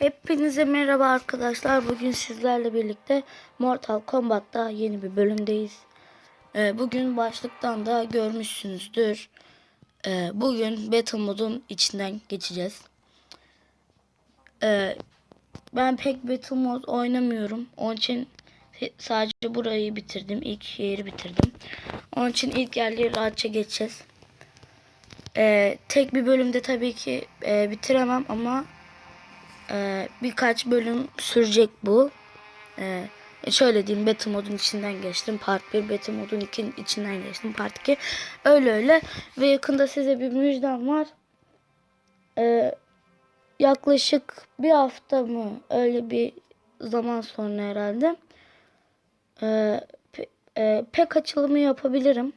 Hepinize merhaba arkadaşlar. Bugün sizlerle birlikte Mortal Kombat'ta yeni bir bölümdeyiz. Ee, bugün başlıktan da görmüşsünüzdür. Ee, bugün Battle modun içinden geçeceğiz. Ee, ben pek Battle mod oynamıyorum. Onun için sadece burayı bitirdim. İlk yeri bitirdim. Onun için ilk yerleri rahatça geçeceğiz. Ee, tek bir bölümde tabii ki e, bitiremem ama ee, birkaç bölüm sürecek bu. Ee, şöyle diyeyim Battle modun içinden geçtim. Part 1 Battle modun 2'nin içinden geçtim. Part 2 öyle öyle. Ve yakında size bir müjdem var. Ee, yaklaşık bir hafta mı öyle bir zaman sonra herhalde. Ee, e, pek açılımı yapabilirim.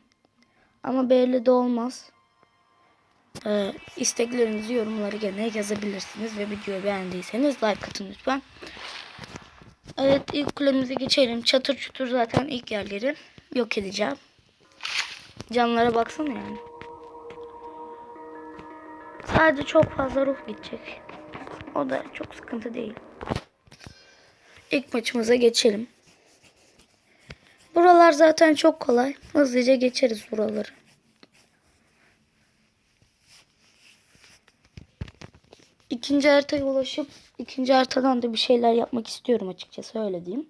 Ama belli de olmaz. Ee, isteklerinizi yorumlara gene yazabilirsiniz ve videoyu beğendiyseniz like atın lütfen. Evet ilk kulemize geçelim. Çatır çutur zaten ilk yerleri yok edeceğim. Canlara baksana yani. Sadece çok fazla ruh gidecek. O da çok sıkıntı değil. İlk maçımıza geçelim. Buralar zaten çok kolay. Hızlıca geçeriz buraları. İkinci haritaya ulaşıp ikinci haritadan da bir şeyler yapmak istiyorum açıkçası öyle diyeyim.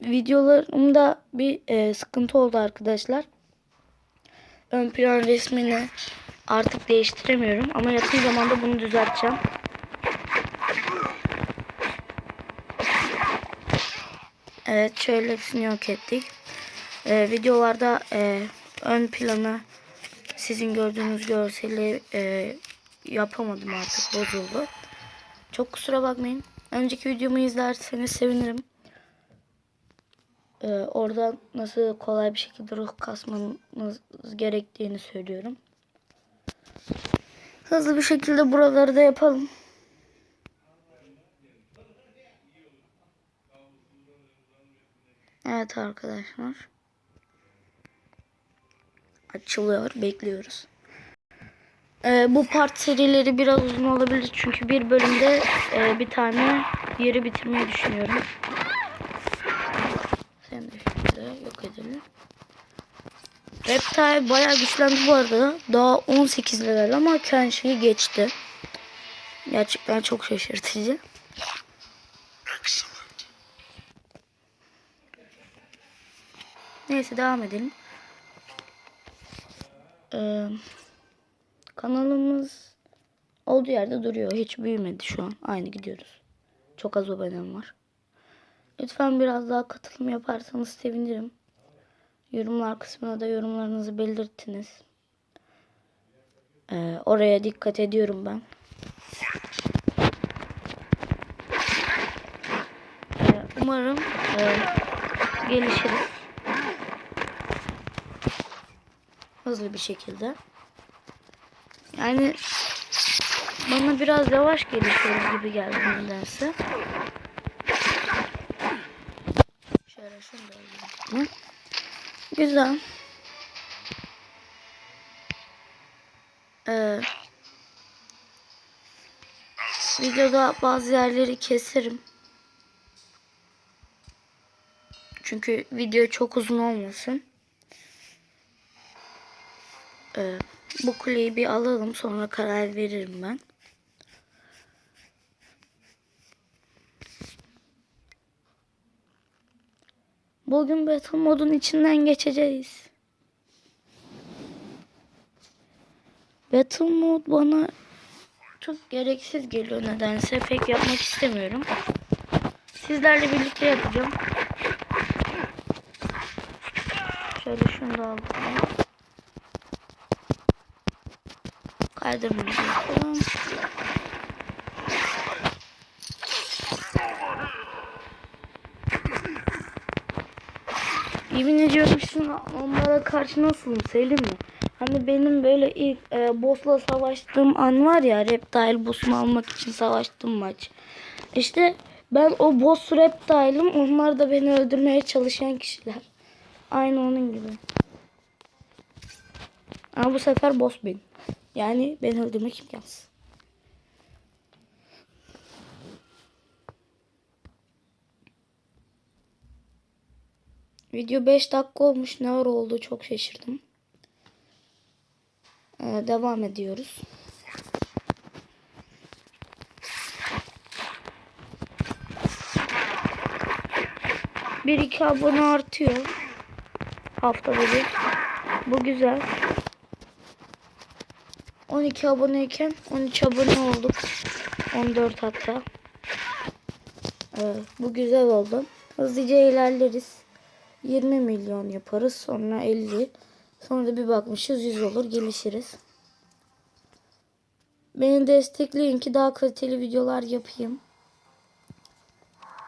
Videolarımda bir e, sıkıntı oldu arkadaşlar. Ön plan resmini artık değiştiremiyorum ama yakın zamanda bunu düzelteceğim. Evet şöyle hepsini yok ettik. E, videolarda e, ön planı sizin gördüğünüz görseli e, yapamadım artık bozuldu. Çok kusura bakmayın. Önceki videomu izlerseniz sevinirim. E, oradan nasıl kolay bir şekilde ruh kasmanız gerektiğini söylüyorum. Hızlı bir şekilde buraları da yapalım. Evet arkadaşlar açılıyor. Bekliyoruz. Ee, bu part serileri biraz uzun olabilir. Çünkü bir bölümde e, bir tane yeri bitirmeyi düşünüyorum. Sen de şöyle yok edelim. Reptile bayağı güçlendi bu arada. Daha 18 level ama Kenshi'yi geçti. Gerçekten çok şaşırtıcı. Neyse devam edelim. Ee, kanalımız olduğu yerde duruyor. Hiç büyümedi şu an. Aynı gidiyoruz. Çok az abonem var. Lütfen biraz daha katılım yaparsanız sevinirim. Yorumlar kısmına da yorumlarınızı belirtiniz. Ee, oraya dikkat ediyorum ben. Ee, umarım e, gelişiriz. Hızlı bir şekilde. Yani bana biraz yavaş gelişiyoruz gibi geldi nedense. Şöyle şunu da alayım. Güzel. Ee, videoda bazı yerleri keserim. Çünkü video çok uzun olmasın. Ee, bu kuleyi bir alalım sonra karar veririm ben. Bugün Battle modun içinden geçeceğiz. Battle mod bana çok gereksiz geliyor nedense. Pek yapmak istemiyorum. Sizlerle birlikte yapacağım. Şöyle şunu da alalım. Kaydırmayı yapalım. Yemin ediyorum şimdi onlara karşı nasılım Selim mi? Hani benim böyle ilk e, boss'la savaştığım an var ya Reptile boss'umu almak için savaştığım maç. İşte ben o boss Reptile'ım onlar da beni öldürmeye çalışan kişiler. Aynı onun gibi. Ama bu sefer boss benim. Yani beni öldürmek imkansız. Video 5 dakika olmuş. Ne ara oldu çok şaşırdım. Ee, devam ediyoruz. Bir iki abone artıyor. Haftada bir. Bu güzel. 12 aboneyken 13 abone olduk. 14 hatta. Evet, bu güzel oldu. Hızlıca ilerleriz. 20 milyon yaparız. Sonra 50. Sonra da bir bakmışız 100 olur. Gelişiriz. Beni destekleyin ki daha kaliteli videolar yapayım.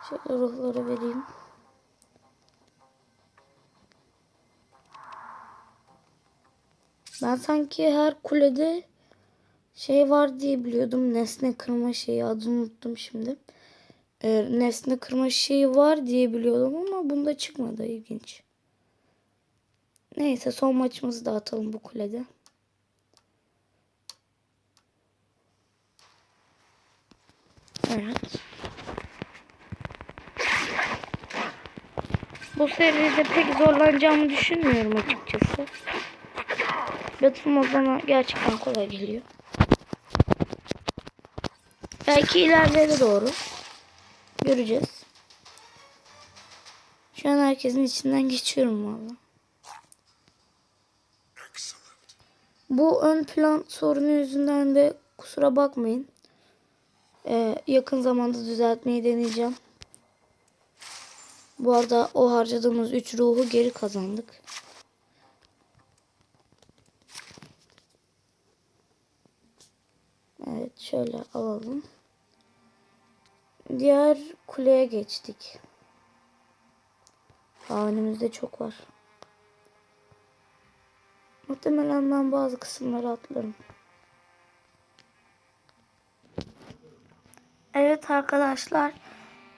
Şöyle ruhları vereyim. Ben sanki her kulede şey var diye biliyordum. Nesne kırma şeyi adını unuttum şimdi. Ee, nesne kırma şeyi var diye biliyordum ama bunda çıkmadı ilginç. Neyse son maçımızı da atalım bu kulede. Evet. Bu seride pek zorlanacağımı düşünmüyorum açıkçası. Battle Mode bana gerçekten kolay geliyor. Belki ilerlere doğru. Göreceğiz. Şu an herkesin içinden geçiyorum valla. Bu ön plan sorunu yüzünden de kusura bakmayın. Ee, yakın zamanda düzeltmeyi deneyeceğim. Bu arada o harcadığımız 3 ruhu geri kazandık. Evet şöyle alalım. Diğer kuleye geçtik. Aa, önümüzde çok var. Muhtemelen ben bazı kısımları atlarım. Evet arkadaşlar.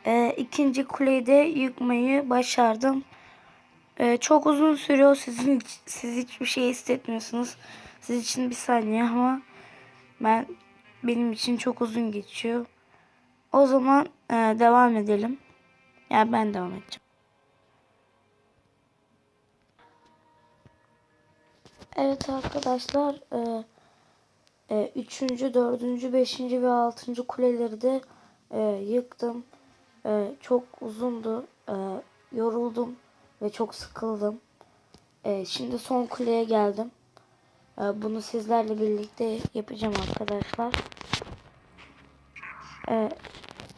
E, ikinci kuleyi de yıkmayı başardım. E, çok uzun sürüyor. Sizin siz hiçbir şey hissetmiyorsunuz. Siz için bir saniye ama ben benim için çok uzun geçiyor. O zaman e, devam edelim. Yani ben devam edeceğim. Evet arkadaşlar. E, e, üçüncü, dördüncü, beşinci ve altıncı kuleleri de e, yıktım. E, çok uzundu. E, yoruldum ve çok sıkıldım. E, şimdi son kuleye geldim. E, bunu sizlerle birlikte yapacağım arkadaşlar. E,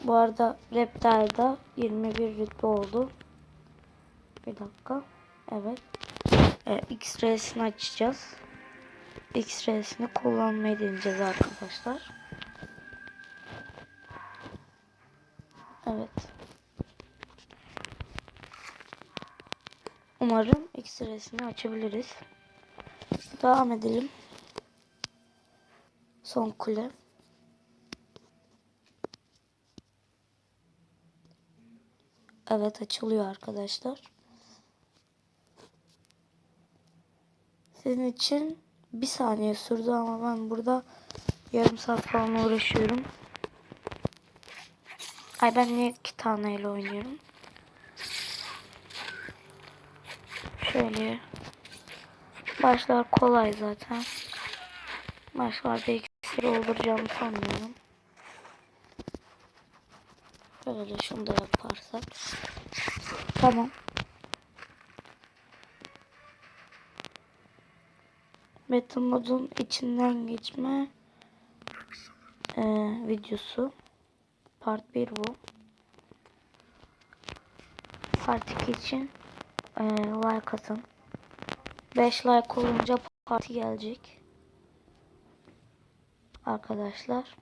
bu arada Reptile'da 21 rütbe oldu. Bir dakika. Evet. E, X-Ray'sini açacağız. X-Ray'sini kullanmayı deneyeceğiz arkadaşlar. Evet. Umarım X-Ray'sini açabiliriz. Devam edelim. Son kule. Evet açılıyor arkadaşlar. Sizin için bir saniye sürdü ama ben burada yarım saat falan uğraşıyorum. Ay ben niye iki taneyle oynuyorum? Şöyle. Başlar kolay zaten. Başlarda ikisini dolduracağımı sanmıyorum. Böyle şunu da yaparsak. Tamam. Battle modun içinden geçme e, videosu. Part 1 bu. Part 2 için e, like atın. 5 like olunca parti gelecek. Arkadaşlar.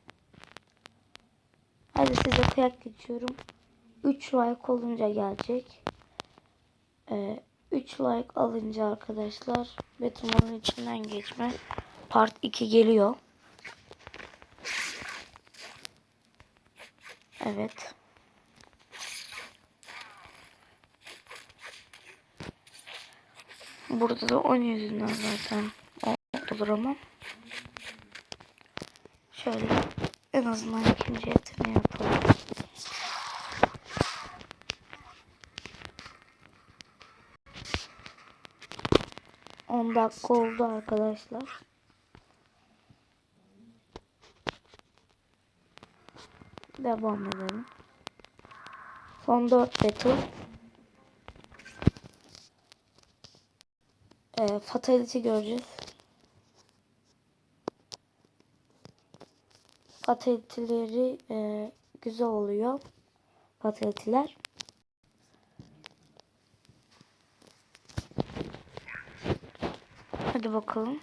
Hadi size kıyak geçiyorum. 3 like olunca gelecek. Ee, 3 like alınca arkadaşlar Batman'ın içinden geçme part 2 geliyor. Evet. Burada da 10 yüzünden zaten olur ama. Şöyle en azından ikinci yeteneği yapalım. On dakika oldu arkadaşlar. Devam edelim. Son 4 battle. Ee, fatality göreceğiz. Fatality'leri e, güzel oluyor. Fatality'ler. Hadi bakalım.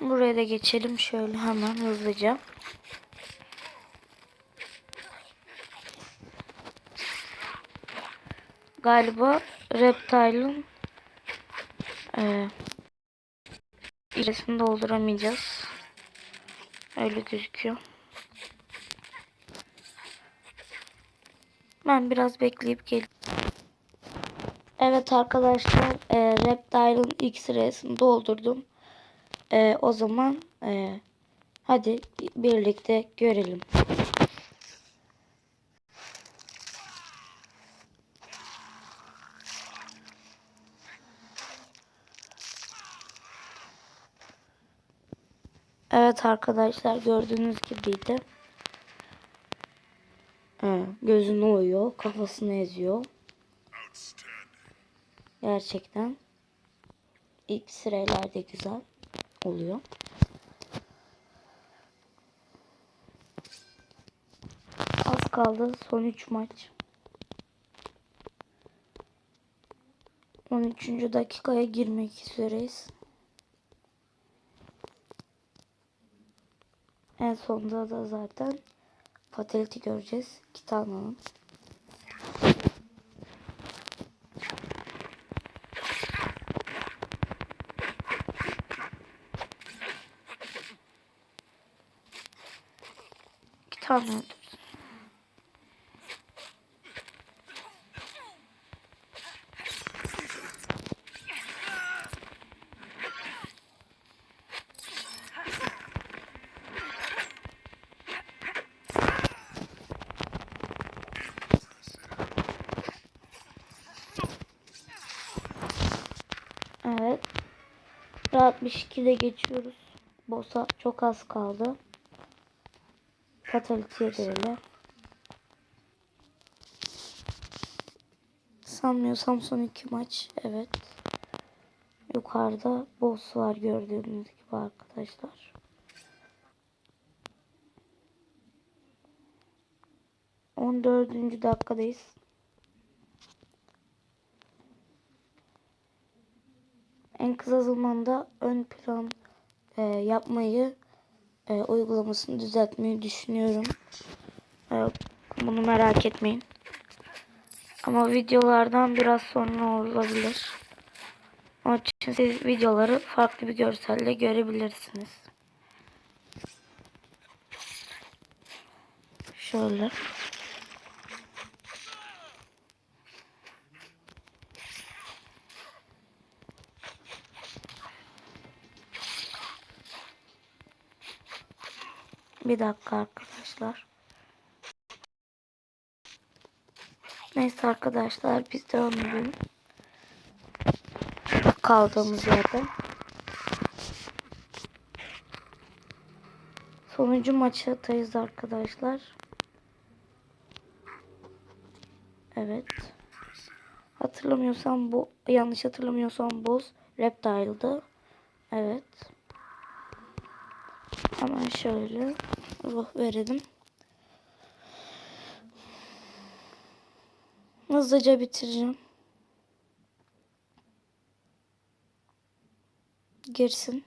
Buraya da geçelim şöyle hemen hızlıca. Galiba Reptile'ın e, ilerisini dolduramayacağız. Öyle gözüküyor. Ben biraz bekleyip geleyim. Evet arkadaşlar e, Reptile'ın ilk sırasını doldurdum. E, o zaman e, hadi birlikte görelim. Evet arkadaşlar gördüğünüz gibiydi. Ee, gözünü oyuyor, kafasını eziyor. Gerçekten ilk sıraylarda güzel oluyor. Az kaldı son 3 maç. 13. dakikaya girmek üzereyiz. En sonunda da zaten fatality göreceğiz. İki tane 62'de geçiyoruz. Bosa çok az kaldı. Fatality'ye görelim. Sanmıyorsam son iki maç. Evet. Yukarıda boss var gördüğünüz gibi arkadaşlar. On dördüncü dakikadayız. En kısa zamanda ön plan e, yapmayı e, uygulamasını düzeltmeyi düşünüyorum. E, bunu merak etmeyin. Ama videolardan biraz sonra olabilir. Onun için siz videoları farklı bir görselle görebilirsiniz. Şöyle. Bir dakika arkadaşlar. Neyse arkadaşlar biz devam edelim. Kaldığımız yerde. Sonuncu maçtayız arkadaşlar. Evet. Hatırlamıyorsam bu yanlış hatırlamıyorsam boss Reptile'dı. Evet. Hemen şöyle ruh verelim. Hızlıca bitireceğim. Girsin.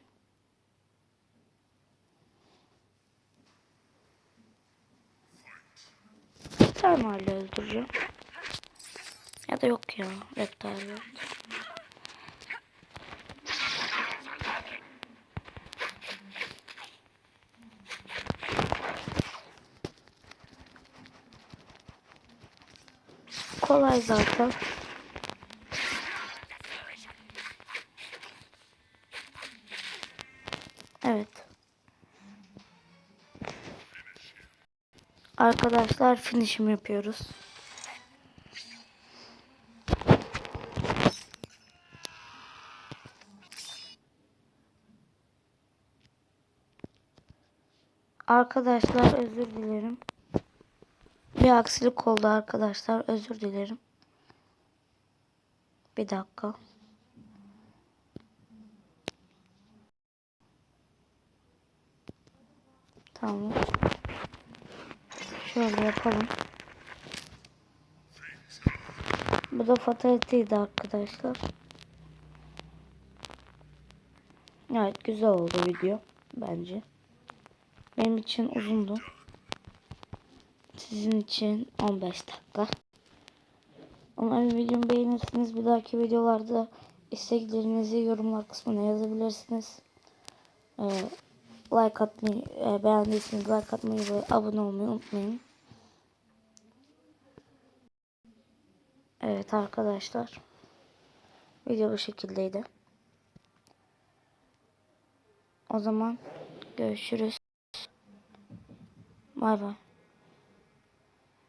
Termalle öldüreceğim. Ya da yok ya. Reptile öldür. kolay zaten. Evet. Arkadaşlar finishim yapıyoruz. Arkadaşlar özür dilerim. Bir aksilik oldu arkadaşlar. Özür dilerim. Bir dakika. Tamam. Şöyle yapalım. Bu da fataliteydi arkadaşlar. Evet güzel oldu video bence. Benim için uzundu. Sizin için 15 dakika. Umarım videomu beğenirsiniz. Bir dahaki videolarda isteklerinizi yorumlar kısmına yazabilirsiniz. Ee, like atmayı, e, beğendiyseniz like atmayı ve abone olmayı unutmayın. Evet arkadaşlar. Video bu şekildeydi. O zaman görüşürüz. Bay bay.